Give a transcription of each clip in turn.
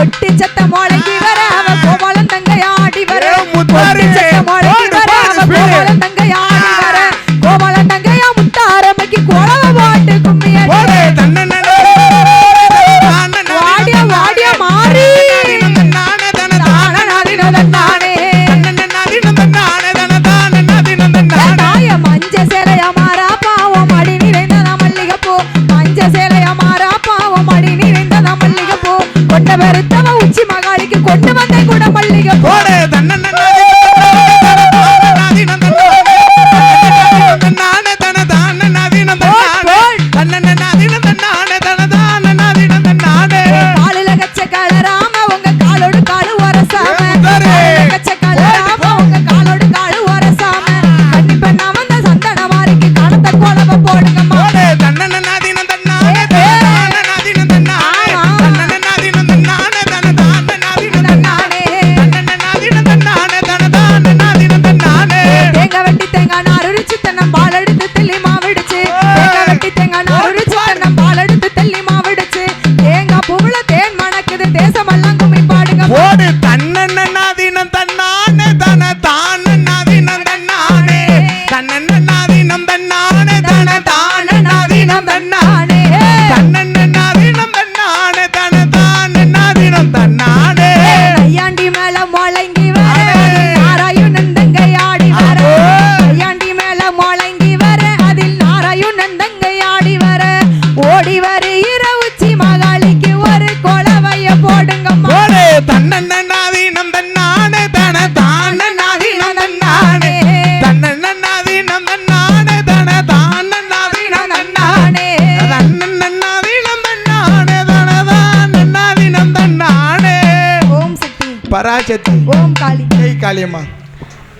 ஒட்டி சத்த மோளைக்கு வர அவ கோமலம் தங்கை ஆடி வர. ஒட்டி சத்த மோளைக்கு வர அவ கோமலம்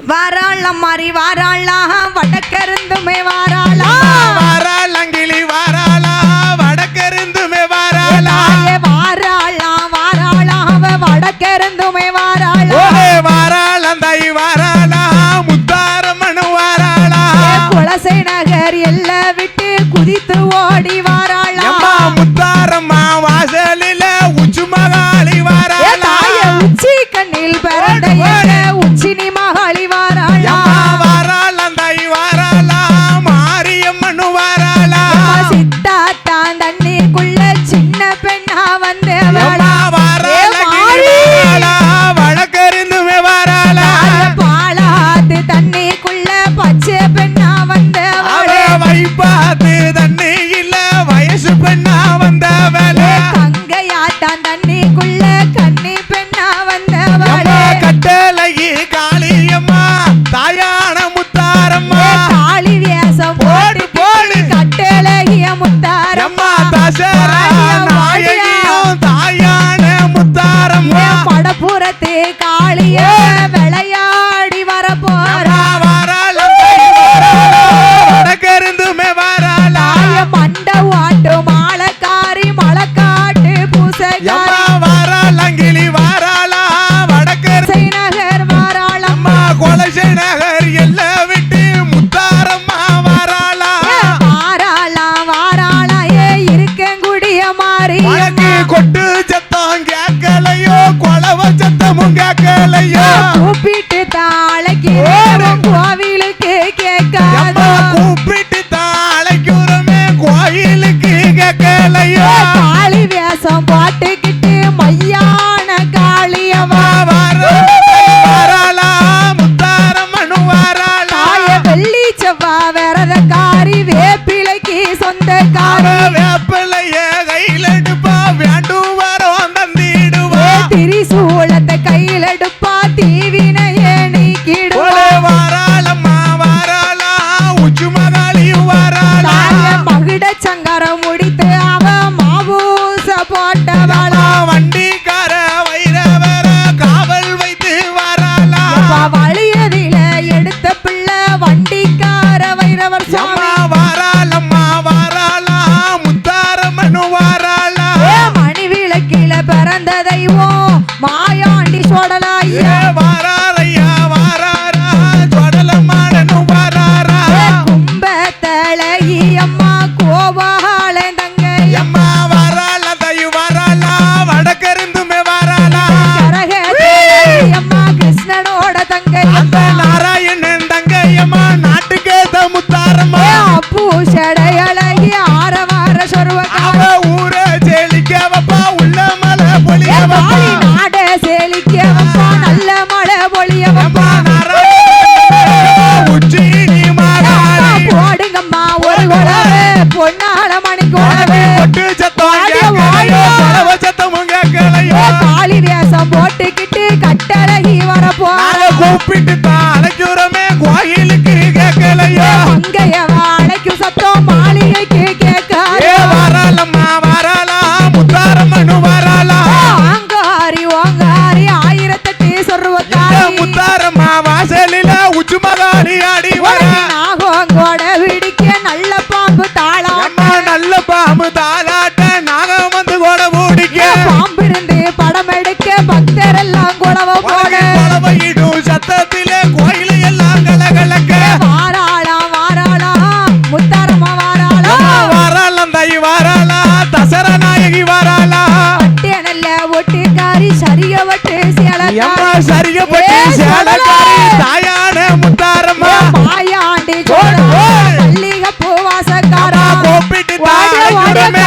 வாராள் அம்மாரி வாராளா வடக்கருந்துமே வாராளா. வாராள் அங்கிலி வாராளா வடக்கருந்துமே வாராளா. வாராளா வாராளா வடக்கருந்துமே வாராளா. வாராள் அந்தாய் வாராளா முத்தாரமணு வாராளா. குலசை நகர் எல்ல விட்டு குதித்து ஓடி வாராளா. முத்தாரம்மா வாசலில உச்சு மகாளி வாராளா. உச்சி கண்ணில் பெற சரிக பட்டு சேலக்காரி தாயான முத்தாரம்மா. மாயாண்டி மல்லிக பூவாசக்காரா கோப்பிட்டு தாரமே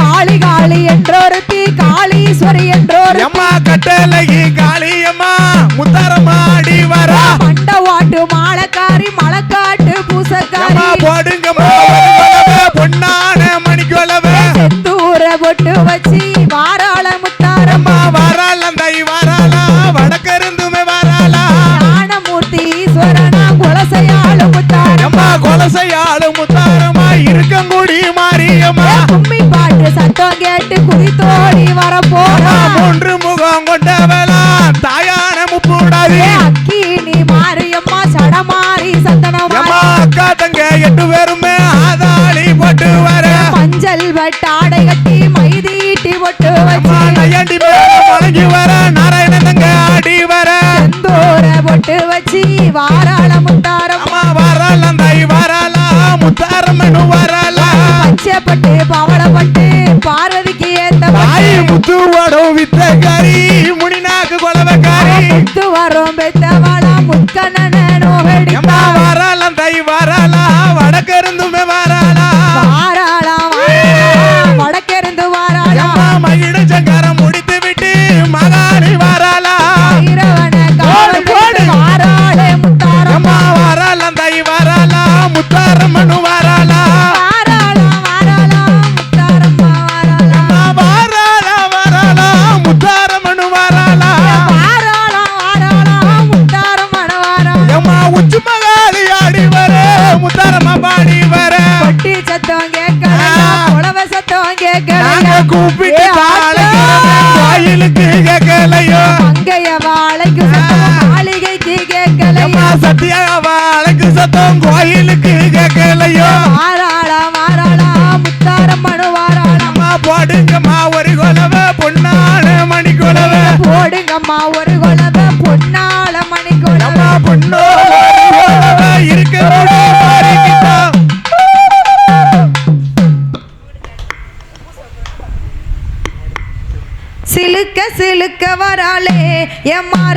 காளி காளி என்றொருத்தி காளீஸ்வரி என்றொரு அம்மா கட்டலகி காளியம்மா முத்தாரம்மா அடி வரா. மண்ட வாட்டு மாலக்காரி மலக்காட்டு பூசக்காரி. போடுங்கம்மா பொன்னான மணிக்கொலவே. செந்தூர வாராள முத்தாரம்மா. வார எம்மா கொலசையாலும் முத்தாரமா இருக்கங்குடி மாரியம்மா. கும்மி பாட்டு சத்தம் கேட்டு குடி தோடி வரப்போறா. மூன்று முகம் கொண்டவளா தாயான முப்பூடாது அக்கி நீ மாரியம்மா சடமாரி சந்தனமா அக்கா தங்க எட்டு பேருமே ஆதாளி போட்டு வர மஞ்சள் வட்டாடை கட்டி மைதீட்டி போட்டு வச்சு நயண்டி மேல முழங்கி வர வரலாம் பச்சைப்பட்டு பவளப்பட்டு பார்வதிக்கு ஏத்த தாய் முத்துவோடும் வித்தகாரி முனிநாக்கு குலவக்காரி. முத்து வரும் பெத்தவாளா கூப்பிட்டு கோயிலுக்கு கேட்கலையோ அங்கைய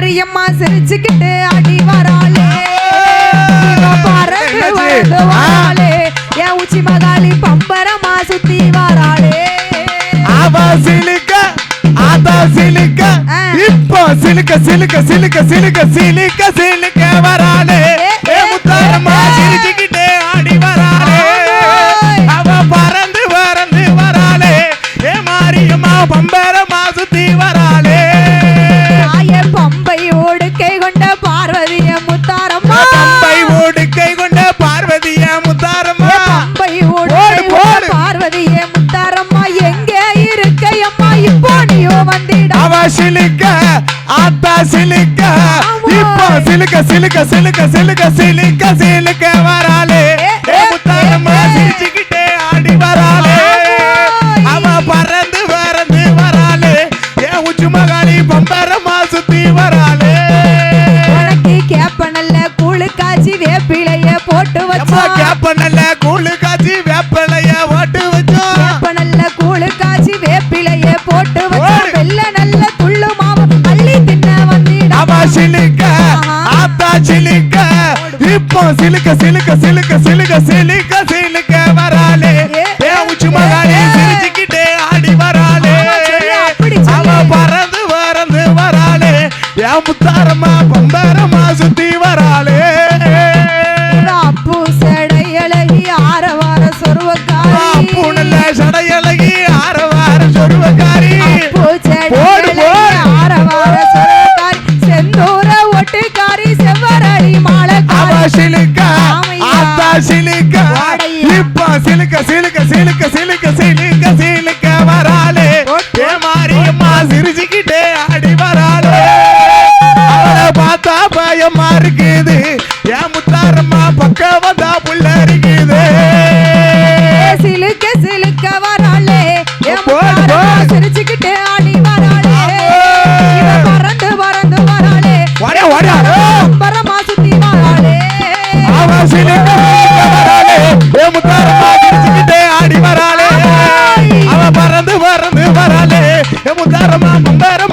மாரியம்மா சிரிச்சுக்கிட்டு அடி வராளே. பறந்து வந்து வராளே என் உச்சி மகாளி பம்பரமா சுத்தி வராளே. அவ சிலுக்க ஆதா சிலுக்க. இப்போ சிலுக்க சிலுக்க சிலுக்க சிலுக்க சிலுக்க சிலுக்க வராளே. சிலுக்க ஆத்தா சிலுக்க இப்போ சிலுக்க சிலுக்க சிலுக்க சிலுக்க சிலுக்க சிலுக்க வராளே. ஏ முத்தாரம்மா சிரிச்சுக்கிட்டே ஆடி வராளே. அவ பறந்து பறந்து வராளே. ஏ உச்சி மகாளி பம்பரமா சுத்தி வராளே. உனக்கு கேப்பனல்ல கூழு காய்ச்சி வேப்பிலைய போட்டு வச்சா கேப்ப நல்ல கூழு காய்ச்சி இப்போ சிலுக்க சிலுக்க சிலுக்க சிலுக்க சிலுக்க சிலுக்க வராளே. ஏ, உச்சி மகாளி. பயமா இருக்குது? ஏன் முத்தாரம்மா பக்கம் வந்தா புள்ள இருக்குது. சிலுக்க சிலுக்க வராளே. சிரிச்சுக்கிட்டு ஆடி வராளே. பறந்து பறந்து வராளே. வாடியா, வாடியா. பரமா சுத்தி வராளே. அவ சிலுக்க வராளே. ஏ முத்தாரம்மா சிரிச்சுக்கிட்டே ஆடி வராளே. அவ பறந்து பறந்து வராளே. ஏ முத்தாரம்மா பம்பரமா